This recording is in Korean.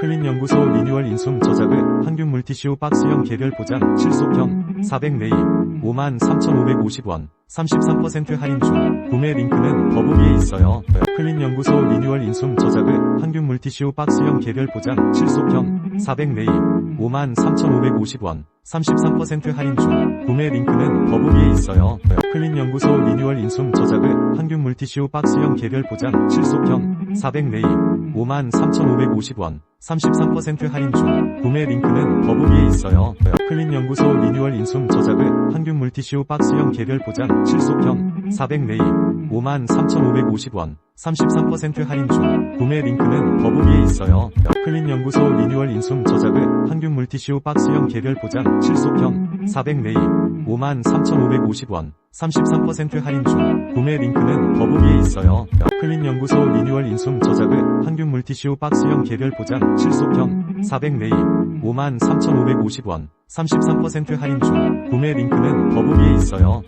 클린 연구소 리뉴얼 인숨 저작을 항균 물티슈 박스형 개별 포장 실속형 400 네이 53,550원 33% 할인 중 구매 링크는 더보기에 있어요. 클린 연구소 리뉴얼 인숨 저작을 항균 물티슈 박스형 개별 포장 실속형 400 네이 53,550원 33% 할인 중 구매 링크는 더보기에 있어요. 클린 연구소 리뉴얼 인숨 저작을 항균 물티슈 박스형 개별 포장 실속형 400 네이 53,550원 33% 할인 중 구매 링크는 더보기에 있어요. 클린 연구소 리뉴얼 인숨 저작을 항균 물티슈 박스형 개별 포장 실속형 400 네이 53,550원 33% 할인 중 구매 링크는 더보기에 있어요. 클린 연구소 리뉴얼 인숨 저작을 항균 물티슈 박스형 개별 포장 실속형 400 네이 53,550원 33% 할인 중 구매 링크는 더보기에 있어요. 클린 연구소 리뉴얼 인숨 저작을 항균 물티슈 박스형 개별 포장 실속형 400 네이 53,550원 33% 할인 중 구매 링크는 더보기에 있어요.